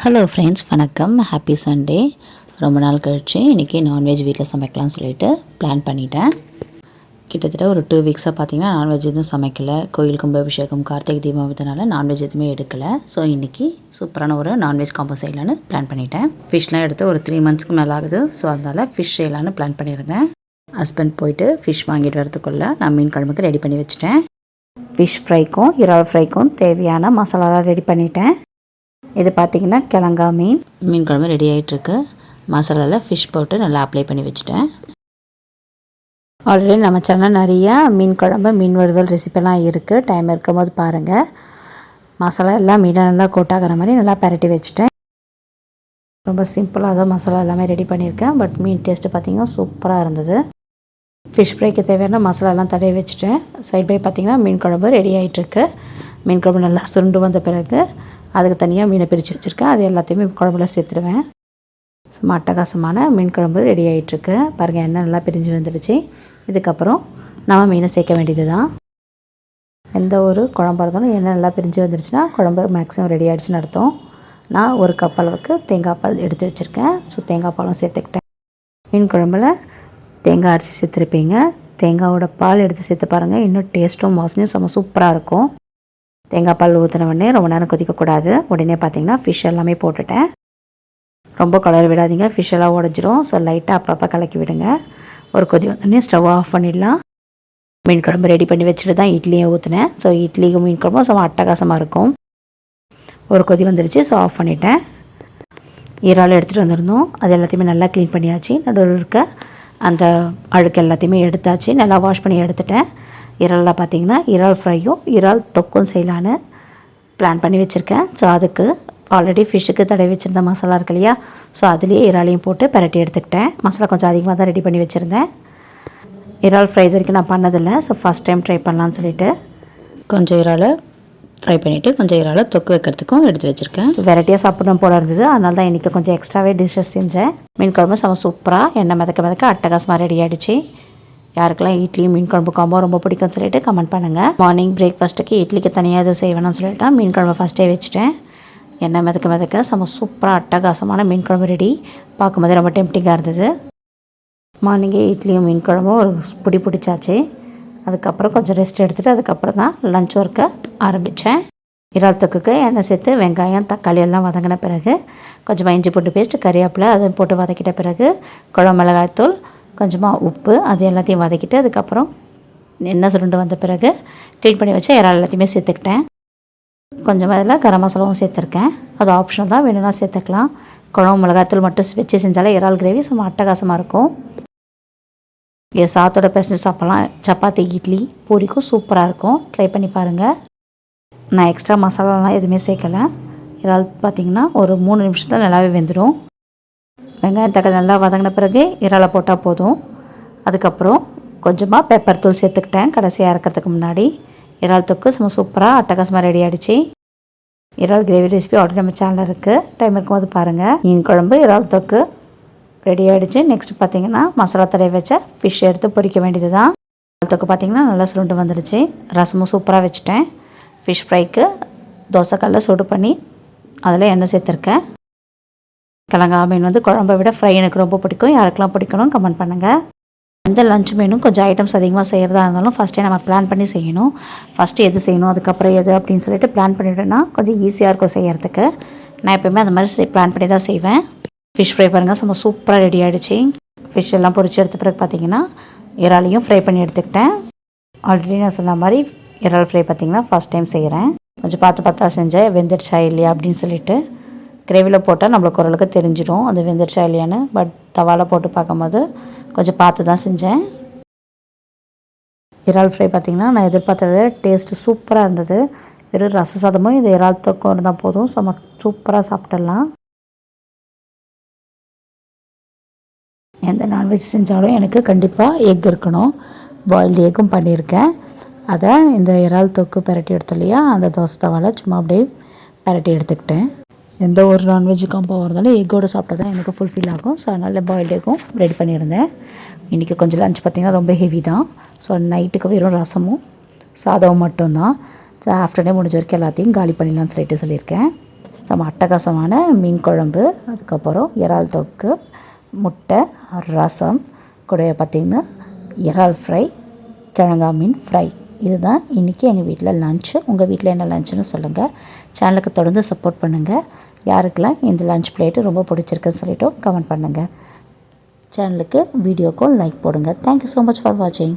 Hello friends வணக்கம். Happy Sunday ரொம்ப நாள் கழிச்சு இன்றைக்கி நான்வெஜ் வீட்டில் சமைக்கலாம்னு சொல்லிட்டு பிளான் பண்ணிட்டேன். கிட்டத்தட்ட ஒரு டூ வீக்ஸாக பார்த்தீங்கன்னா நான்வெஜ் எதுவும் சமைக்கலை. கோயில் கும்பாபிஷேகம் கார்த்திகை தீபாவளினால நான்வெஜ் எதுவுமே எடுக்கலை. ஸோ இன்றைக்கி சூப்பரான ஒரு நான்வெஜ் காம்போ செய்யலான்னு பிளான் பண்ணிட்டேன். ஃபிஷ்லாம் எடுத்து ஒரு த்ரீ மந்த்ஸ்க்கு மேலே ஆகுது. ஸோ அதனால் ஃபிஷ் செய்யலான்னு பிளான் பண்ணியிருந்தேன். ஹஸ்பண்ட் போயிட்டு ஃபிஷ் வாங்கிட்டு வரதுக்குள்ளே நான் மீன் குழம்புக்கு ரெடி பண்ணி வச்சுட்டேன். ஃபிஷ் ஃப்ரைக்கும் இறால் ஃப்ரைக்கும் தேவையான மசாலாலாம் ரெடி பண்ணிட்டேன். இது பார்த்தீங்கன்னா கிழங்கா மீன். மீன் குழம்பு ரெடி ஆகிட்டுருக்கு மசாலாவில் ஃபிஷ் போட்டு நல்லா அப்ளை பண்ணி வச்சுட்டேன். ஆல்ரெடி நம்ம சேனல் நிறைய மீன் குழம்பு மீன் வறுவல் ரெசிபிலாம் இருக்குது டைம் இருக்கும் போது பாருங்கள் மசாலா எல்லாம் மீனை நல்லா கோட்டாகிற மாதிரி நல்லா பரட்டி வச்சுட்டேன். ரொம்ப சிம்பிளாக தான் மசாலா எல்லாமே ரெடி பண்ணியிருக்கேன். பட் மீன் டேஸ்ட்டு பார்த்தீங்கன்னா சூப்பராக இருந்தது. ஃபிஷ் ஃப்ரைக்கு தேவையான மசாலாலாம் தடவி வச்சுட்டேன். சைட் பை பார்த்தீங்கன்னா மீன் குழம்பு ரெடி ஆகிட்டுருக்கு மீன் குழம்பு நல்லா சுருண்டு வந்த பிறகு அதுக்கு தனியாக மீனை பிரித்து வச்சுருக்கேன். அது எல்லாத்தையுமே குழம்புல சேர்த்துருவேன். சும்மா அட்டகாசமான மீன் குழம்பு ரெடி ஆகிட்டுருக்கு பாருங்கள் எண்ணெய் நல்லா பிரிஞ்சு வந்துடுச்சு இதுக்கப்புறம் நம்ம மீனை சேர்க்க வேண்டியது தான் எந்த ஒரு குழம்பு இருந்தாலும் எண்ணெய் நல்லா பிரிஞ்சு வந்துருச்சுன்னா குழம்பு மேக்ஸிமம் ரெடி ஆகிடுச்சுன்னு அர்த்தம். நான் ஒரு கப் அளவுக்கு தேங்காய் பால் எடுத்து வச்சுருக்கேன். ஸோ தேங்காய் பாலும் சேர்த்துக்கிட்டேன். மீன் குழம்புல தேங்காய் அரைச்சி சேர்த்துருப்பீங்க. தேங்காவோட பால் எடுத்து சேர்த்து பாருங்கள் இன்னும் டேஸ்ட்டும் வாசனையும் செம்ம சூப்பராக இருக்கும். தேங்காய் பால் ஊற்றின உடனே ரொம்ப நேரம் கொதிக்கக்கூடாது. உடனே பார்த்தீங்கன்னா ஃபிஷ் எல்லாமே போட்டுட்டேன். ரொம்ப கலர் விடாதீங்க. ஃபிஷ் எல்லாம் உடஞ்சிரும். ஸோ லைட்டாக அப்பப்போ கலக்கி விடுங்க. ஒரு கொதி வந்தோடனே ஸ்டவ் ஆஃப் பண்ணிடலாம். மீன் குழம்பு ரெடி பண்ணி வச்சுட்டு தான் இட்லியை ஊற்றினேன் ஸோ இட்லிக்கும் மீன் குழம்பும் சும்மா அட்டகாசமாக இருக்கும். ஒரு கொதி வந்துருச்சு. ஸோ ஆஃப் பண்ணிட்டேன். ஈரால் எடுத்துகிட்டு வந்திருந்தோம். அது எல்லாத்தையுமே நல்லா க்ளீன் பண்ணியாச்சு. நடுவில் இருக்க அந்த அழுக்கு எல்லாத்தையுமே எடுத்தாச்சு. நல்லா வாஷ் பண்ணி எடுத்துட்டேன். இறாலில் பார்த்தீங்கன்னா இறால் ஃப்ரையும் இறால் தொக்கும் செய்யலான்னு பிளான் பண்ணி வச்சுருக்கேன். ஸோ அதுக்கு ஆல்ரெடி ஃபிஷ்ஷுக்கு தடவி வச்சுருந்த மசாலா இருக்கு இல்லையா? ஸோ அதுலேயே இறாலையும் போட்டு பரட்டி எடுத்துக்கிட்டேன். மசாலா கொஞ்சம் அதிகமாக தான் ரெடி பண்ணி வச்சுருந்தேன். இறால் ஃப்ரை இது வரைக்கும் நான் பண்ணதில்லை. ஸோ ஃபஸ்ட் டைம் ட்ரை பண்ணலான்னு சொல்லிட்டு கொஞ்சம் இறாலை ஃப்ரை பண்ணிவிட்டு கொஞ்சம் இறாலை தொக்கு வைக்கிறதுக்கும் எடுத்து வச்சுருக்கேன். வெரைட்டியாக சாப்பிடணும் போல இருந்தது. அதனால தான் இன்றைக்கி கொஞ்சம் எக்ஸ்ட்ராவே டிஷ்ஷஸ் செஞ்சேன். மீன் குழம்பு செம்ம சூப்பராக எண்ணெய் மிதக்க மிதக்க அட்டகாசமாக ரெடி ஆகிடுச்சு யாருக்கெல்லாம் இட்லி மீன் குழம்பு காம்போ ரொம்ப பிடிக்கும்னு சொல்லிட்டு கமெண்ட் பண்ணுங்கள் மார்னிங் பிரேக்ஃபாஸ்ட்டுக்கு இட்லிக்கு தனியாக எதுவும் செய்வேணும்னு சொல்லிட்டு மீன் குழம்பு ஃபஸ்ட்டே வச்சுட்டேன். எண்ணெய் மிதக்க மிதக்க செம்ம சூப்பராக அட்டகாசமான மீன் குழம்பு ரெடி பார்க்கும்போது ரொம்ப டெம்டிங்காக இருந்தது. மார்னிங்கே இட்லியும் மீன் குழம்பும் ஒரு பிடி பிடிச்சாச்சு. அதுக்கப்புறம் கொஞ்சம் ரெஸ்ட் எடுத்துகிட்டு அதுக்கப்புறம் தான் லஞ்ச் ஒர்க்கை ஆரம்பித்தேன் இறால் தொக்குக்கு எண்ணெய் சேர்த்து வெங்காயம் தக்காளி எல்லாம் வதங்கின பிறகு கொஞ்சமாக இஞ்சி பூண்டு பேஸ்ட்டு கறிவேப்பிலை அதை போட்டு வதக்கிட்ட பிறகு குழம்பு மிளகாய்த்தூள் கொஞ்சமாக உப்பு அது எல்லாத்தையும் வதக்கிட்டு அதுக்கப்புறம் எண்ணெய் சுருண்டு வந்த பிறகு க்ளீன் பண்ணி வச்ச இறால் எல்லாத்தையுமே சேர்த்துக்கிட்டேன். கொஞ்சமாக இதில் கரம் மசாலாவும் சேர்த்துருக்கேன். அது ஆப்ஷனல் தான் வேணும்னா சேர்த்துக்கலாம். குழம்பு மிளகாத்தூள் மட்டும் வச்சு செஞ்சாலே இறால் கிரேவி சும்மா அட்டகாசமாக இருக்கும். இது சாத்தோட பேசஞ்சு சாப்பிட்லாம் சப்பாத்தி இட்லி பூரிக்கும் சூப்பராக இருக்கும். ட்ரை பண்ணி பாருங்கள் நான் எக்ஸ்ட்ரா மசாலாலாம் எதுவுமே சேர்க்கலை. இறால் பார்த்திங்கன்னா ஒரு மூணு நிமிஷத்தில் நல்லாவே வெந்துடும் வெங்காயம் தக்காளி நல்லா வதங்கின பிறகு இறாலை போட்டால் போதும். அதுக்கப்புறம் கொஞ்சமாக பெப்பர் தூள் சேர்த்துக்கிட்டேன். கடைசியாக இறக்கிறதுக்கு முன்னாடி இறால் தொக்கு சும்மா சூப்பராக அட்டகாசமாக ரெடி ஆகிடுச்சு இறால் கிரேவி ரெசிபி ஆல்ரெடி நம்ம சேனலில் இருக்குது டைம் இருக்கும்போது பாருங்கள் மீன் குழம்பு இறால் தொக்கு ரெடி ஆகிடுச்சு நெக்ஸ்ட் பார்த்தீங்கன்னா மசாலா தடவை வச்ச ஃபிஷ் எடுத்து பொரிக்க வேண்டியது தான் இறால் தொக்கு பார்த்திங்கன்னா நல்லா சுருண்டு வந்துடுச்சு. ரசமும் சூப்பராக வச்சுட்டேன். ஃபிஷ் ஃப்ரைக்கு தோசைக்கல்ல சுடு பண்ணி அதில் எண்ணெய் சேர்த்துருக்கேன். கிழங்கா மீன் வந்து குழம்பை விட ஃப்ரை எனக்கு ரொம்ப பிடிக்கும். யாருக்கெல்லாம் பிடிக்கணும் கமெண்ட் பண்ணுங்கள் எந்த லஞ்ச் மீனும் கொஞ்சம் ஐட்டம்ஸ் அதிகமாக செய்கிறதா இருந்தாலும் ஃபஸ்ட்டே நம்ம பிளான் பண்ணி செய்யணும். ஃபஸ்ட்டு எது செய்யணும் அதுக்கப்புறம் எது அப்படின்னு சொல்லிட்டு பிளான் பண்ணிட்டேன்னா கொஞ்சம் ஈஸியாக இருக்கும் செய்கிறதுக்கு நான் எப்போயுமே அந்த மாதிரி பிளான் பண்ணி தான் செய்வேன். ஃபிஷ் ஃப்ரை பாருங்கள் சும்மா சூப்பராக ரெடி ஆகிடுச்சு ஃபிஷ் எல்லாம் பொறிச்சு எடுத்த பிறகு பார்த்தீங்கன்னா இறாலையும் ஃப்ரை பண்ணி எடுத்துக்கிட்டேன். ஆல்ரெடி நான் சொன்ன மாதிரி இறால் ஃப்ரை பார்த்தீங்கன்னா ஃபஸ்ட் டைம் செய்கிறேன் கொஞ்சம் பார்த்து பார்த்தா செஞ்சேன் வெந்துடுச்சா இல்லையா அப்படின்னு சொல்லிட்டு கிரேவியில் போட்டால் நம்மளுக்கு ஓரளவுக்கு தெரிஞ்சிடும் அது வெந்துருச்சா இல்லையான்னு பட் தவாவில் போட்டு பார்க்கும்போது கொஞ்சம் பார்த்து தான் செஞ்சேன். இறால் ஃப்ரை பார்த்திங்கன்னா நான் எதிர்பார்த்தது டேஸ்ட்டு சூப்பராக இருந்தது. வெறும் ரச சாதமும் இது இறால் தொக்கம் இருந்தால் போதும். செம்ம சூப்பராக சாப்பிட்டுடலாம். எந்த நான்வெஜ் செஞ்சாலும் எனக்கு கண்டிப்பாக எக் இருக்கணும். பாயில்டு எக்கும் பண்ணியிருக்கேன். அதை இந்த இறால் தொக்கு பரட்டி எடுத்தோம் இல்லையா அந்த தோசை தவாவில் சும்மா அப்படியே பரட்டி எடுத்துக்கிட்டேன். எந்த ஒரு நான்வெஜ் காம்போவாக இருந்தாலும் எக்கோடு சாப்பிட்டா தான் எனக்கு ஃபுல்ஃபில் ஆகும். ஸோ அதனால் பாயில்டு எக்கும் ரெடி பண்ணியிருந்தேன். இன்றைக்கி கொஞ்சம் லஞ்ச் பார்த்திங்கன்னா ரொம்ப ஹெவி தான். ஸோ நைட்டுக்கு வெறும் ரசமும் சாதமும் மட்டும்தான். ஸோ ஆஃப்டர்நூன் முடிஞ்ச வரைக்கும் எல்லாத்தையும் காலி பண்ணிடலாம்னு சொல்லிட்டு சொல்லியிருக்கேன். நம்ம அட்டகாசமான மீன் குழம்பு அதுக்கப்புறம் இறால் தொக்கு முட்டை ரசம் கூட பார்த்திங்கன்னா இறால் ஃப்ரை கிழங்கா மீன் ஃப்ரை இதுதான் இன்றைக்கி எங்கள் வீட்டில் லஞ்சு உங்கள் வீட்டில் என்ன லஞ்சுன்னு சொல்லுங்கள் சேனலுக்கு தொடர்ந்து சப்போர்ட் பண்ணுங்கள் யாருக்கெல்லாம் இந்த லஞ்ச் பிளேட்டு ரொம்ப பிடிச்சிருக்குன்னு சொல்லிவிட்டு கமெண்ட் பண்ணுங்கள் சேனலுக்கு வீடியோக்கும் லைக் போடுங்க. Thank you so much for வாட்சிங்